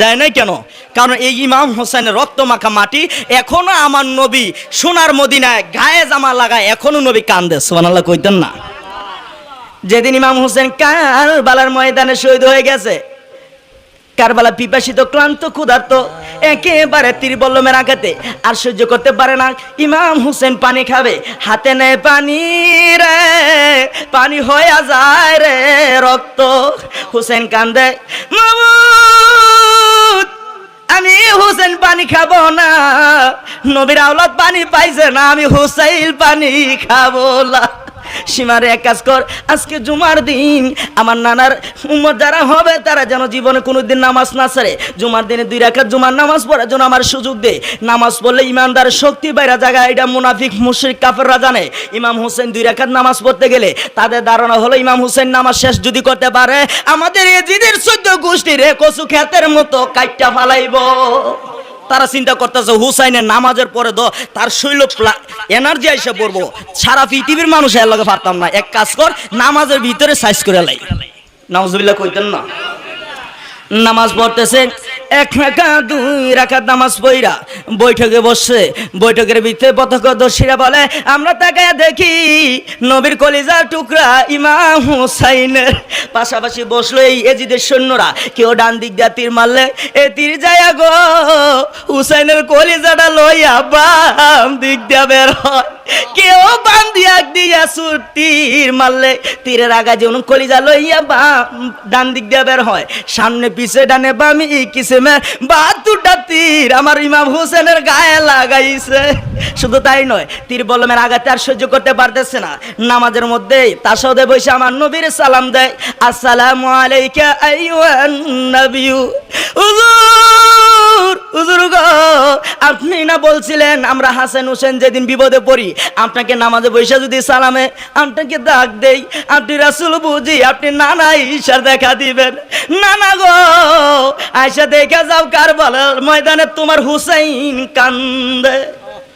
দেয় নাই কেন? কারণ এই ইমাম হোসেনের রক্ত মাখা মাটি এখনও আমার নবী সোনার মদিনায় গায়ে জামা লাগায় এখনও নবী কান্দে। সোনাল্লাহ কইতেন না। যেদিন ইমাম হোসেন কারবালার ময়দানে শহীদ হয়ে গেছে, কারবালা পিপাসিত, ক্লান্ত, ক্ষুধার্ত, একেবারে তীরবল্লমের আঘাতে, আর সহ্য করতে পারে না। ইমাম হোসেন পানি খাবে, হাতে নেয় পানি রে, পানি হয়ে যায় রে রক্ত। হোসেন কান্দে মাবুদ আমি হুসেন পানি খাব না। নবীর আওলাদ পানি পাইছে না, আমি হুসাইল পানি খাব না। সীমারে এক কাজ কর, আজকে জুমার দিন। আমার নানার উম্মত যারা হবে, তারা যেন জীবনে কোনোদিন নামাজ না ছাড়ে। জুমার দিনে দুই রাখার জুমার নামাজ পড়ার জন্য আমার সুযোগ দে। নামাজ পড়লে ইমানদার শক্তি বাইরা জায়গা এটা মুনাফিক, মুশরিক, কাফেররা জানে। ইমাম হোসেন দুই রাখার নামাজ পড়তে গেলে তাদের ধারণা হলো, ইমাম হোসেন নামাজ শেষ যদি করতে পারে, আমাদের এজিদের চোদ্দ গোষ্ঠীর কচু খ্যাতের মতো কাইটটা ফালাইব। তারা চিন্তা করতেছে, হুসাইনের নামাজের পরে তো তার শৈল এনার্জি এসে পড়ব। সারা পৃথিবীর মানুষ এর লগে পারতাম না। এক কাজ কর, নামাজের ভিতরে সাইজ করে লাই। নামাজ কইতেন না। নামাজ পড়তেছে এক রাখা দুই রাখা নামাজ পইরা বৈঠকে বসছে বৈঠকের ভিতরে পথকদর্শীরা বলে, আমরা তাকে দেখি নবীর কলিজার টুকরা ইমাম হুসাইনের। পাশাপাশি বসল এই এজিদের সৈন্যরা, কেউ ডান দিক দিয়ে তীর মারলে, এ তীর যায় গো হুসাইনের কলিজাটা লইয়া বাম দিক দিয়ে বের হয়। কেউ দিয়া মারলে, তীরের আগা কলিজা লইয়া বাম, ডান দিক দিয়ে বের হয়। সামনে পিছে ডানে তীর আমার ইমাম হোসেনের গায়ে লাগাইছে। শুধু তাই নয়, তীর বলমের আঘাতে আর সহ্য করতে পারতেছে না। নামাজের মধ্যে তার সাথে বসে আমার নবীর সালাম দেয়, আসসালামু আলাইকা আইয়ুহান নবিয়্যু। হুজুর! আপনি না বলছিলেন আমরা হাসান যেদিন বিপদে পড়ি, আপনাকে নামাজে যদি সালামে, আপনাকে ডাক দেই, আপনি রাসুল বুঝি, আপনি নানা ঈশার দেখা দিবেন। নানা গো, আয়সা যাও কার ময়দানে তোমার হুসাইন কান্দে।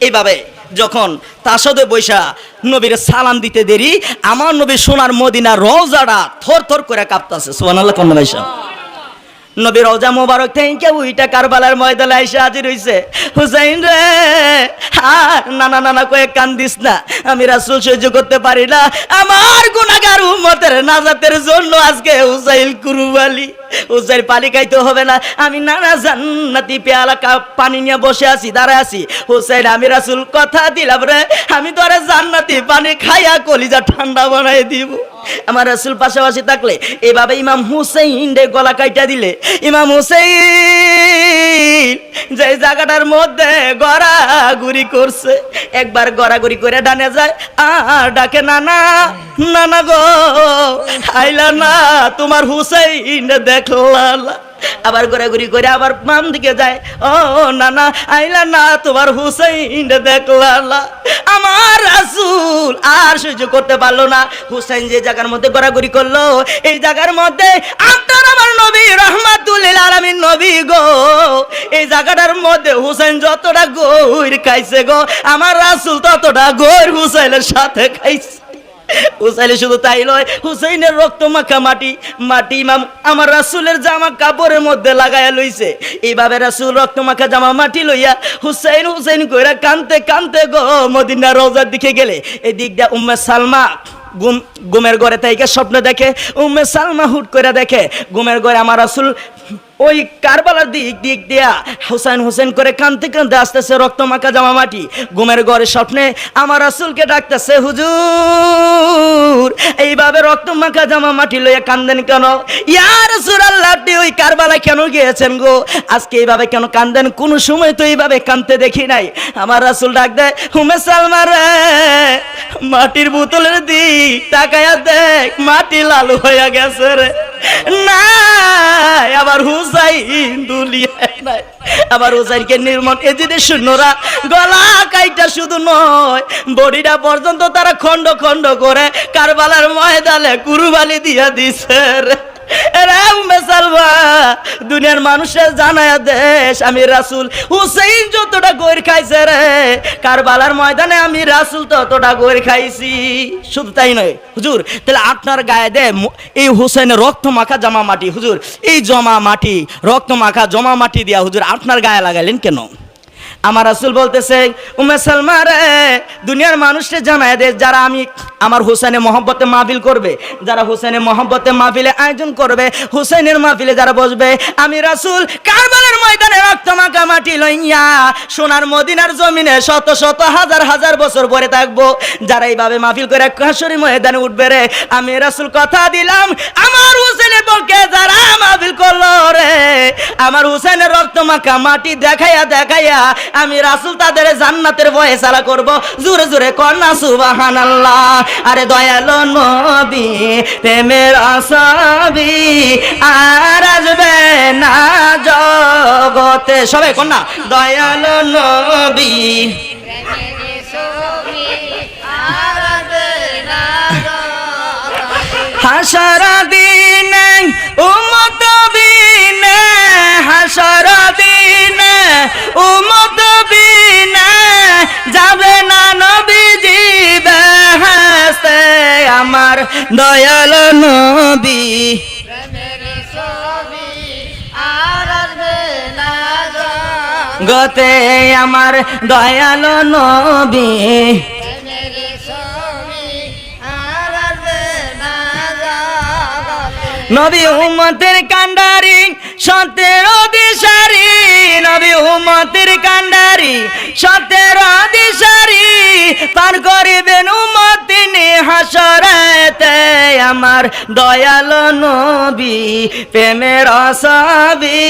এইভাবে যখন তার সাথে বৈশা নবীর সালাম দিতে দেরি, আমার নবী সোনার মদিনা রোজাটা থর থর করে কাঁপতাছে। সুবহানাল্লাহ কন্যা ভাইসা নবী রওজা মোবারক থেকে উইটা কারবালার ময়দানে এসে হাজির হইছে। হুসাইন রে, আর নানা নানা কয়ে কান্দিস না, আমি রাসূল সহ্য করতে পারি না। আমার গুনাহগার উম্মতের নাজাতের জন্য আজকে হুসাইন কুরবালি হুসাইন পানি খাইতে হবে না, আমি নানা জান্নাতি পেয়ালা পানি নিয়ে বসে আছি, দাঁড়ায় আছি। হুসাইন, আমি রাসূল কথা দিলাম রে, আমি তোরে জান্নাতি পানি খাইয়া কলিজা ঠান্ডা বানাই দিব। আমার রসুল পাশাপাশি থাকলে এভাবে ইমাম হুসেইন রে গলা কাইটা দিলে ইমাম হুসেইন যে জায়গাটার মধ্যে গড়াগুড়ি করছে, একবার গড়াগুড়ি করে ডানে যায় আর ডাকে নানা নানা গো আইলা না, তোমার হুসেইন দেখলা। আবার ঘোরাঘুরি করে আবার বাম দিকে যায়। ও নানা, আইলা না, তোমার হুসাইন দেখলা। আমার রাসূল আর সহ্য করতে পারল না। হুসাইন যে জায়গার মধ্যে ঘোরাঘুরি করল, এই জায়গার মধ্যে আপনার আমার নবী, রহমাতুল্লিল আলামিন নবী গো। এই জায়গাটার মধ্যে হুসাইন যতটা গৌর খাইছে গো, আমার রাসূল ততটা গৌর হুসাইনের সাথে খাইছে। হুসাইনের শুধু তাই নয়, হুসাইনের রক্ত মাখা মাটি মাটি ইমাম আমার রাসূলের জামা কাপড়ের মধ্যে লাগাইয়া লইছে। এইভাবে রাসূল রক্ত মাখা জামা মাটি লইয়া হুসাইন হুসাইন কইরা কানতে কানতে গো মদিনা রোজার দিকে গেলে। এই দিক দিয়ে উম্মে সালমা গুম গুমের ঘরে তাইকে স্বপ্ন দেখে, উম্মে সালমা হুট করে দেখে, গুমের ঘরে আমার রাসূল ওই কারবালার দিক দিক দিয়া হুসাইন হুসেন করে কানতে কানতে আসতেছে রক্ত মাখা জামা মাটি। ঘুমের ঘরে স্বপ্নে আমার রাসূলকে ডাকতেছে, হুজুর, এইভাবে রক্ত মাখা জামা মাটি লইয়া কান্দেন কেন? ইয়া রাসূলুল্লাহ, আপনি ওই কারবালা কেন গিয়েছেন গো? আজকে এইভাবে কেন কান্দেন? কোন সময় তো এইভাবে কানতে দেখি নাই। আমার রাসূল ডাক দেয়, হুমে সালমা রে, মাটির বোতলের দিক তাকায়া দেখ, মাটি লাল হইয়া গেছে রে। না আবার হুসাইন দুলিয়ায় নাই। আবার হুসাইনকে নির্মল এদিকে শূন্যরা গলা কাইটা শুধু নয় বডিটা পর্যন্ত তারা খন্ড খন্ড করে কারবালার ময়দানে কুরুবালি দিয়া দিছে রে। দুনিয়ার মানুষের জানায় দেশ, আমি রাসূল। হুসেইন যতটা গোর খাইছে রে, কারবালার ময়দানে আমি রাসূল ততটা গোর খাইছি। শুধু তাই নয়, হুজুর, তাহলে আপনার গায়ে দে এই হুসেনের রক্ত মাখা জামা মাটি, হুজুর, এই জমা মাটি রক্ত মাখা জমা মাটি দিয়া হুজুর আপনার গায়ে লাগাইলেন কেন? আমার রাসূল বলতেছে উমে সালমা রে, দুনিয়ার মানুষকে জানায় দেশ যারা আমি আমার হুসেনে মহব্বতে মাহফিল করবে, যারা হুসেনে মহব্বতে মাহফিলে আয়োজন করবে, হুসেনের মাহফিলে যারা বসবে, আমি রাসূল কারবালার ময়দানে রক্ত মাখা মাটি লইয়া সোনার মদিনার জমিনে শত শত হাজার হাজার বছর পরে থাকব। যারা এইভাবে মাহফিল করে কাশরি ময়দানে উঠবে রে, আমি রাসুল কথা দিলাম, আমার হুসেনের পক্ষে যারা মাহফিল করল রে, আমার হুসেনের রক্ত মাখা মাটি দেখাইয়া দেখাইয়া আমি রাসূল তাদের জান্নাতের ভয়ে সালা করব। জোরে জোরে কন্যা সুবহানাল্লাহ। আরে দয়ালো নবী, প্রেমের আসাবি, আর আসবে না জগতে। সবাই কন্যা, দয়ালো নবী। হাসারা দিনে গতে আমার দয়াল নবী। নবী উম্মতের কান্ডারি, সতের দিশারি। নবী উম্মতের কান্ডারি, সতের দিশারি। পার করিবেন উম্মত তিনি হাসরাতে আমার দয়াল নবী, প্রেমের অসবি।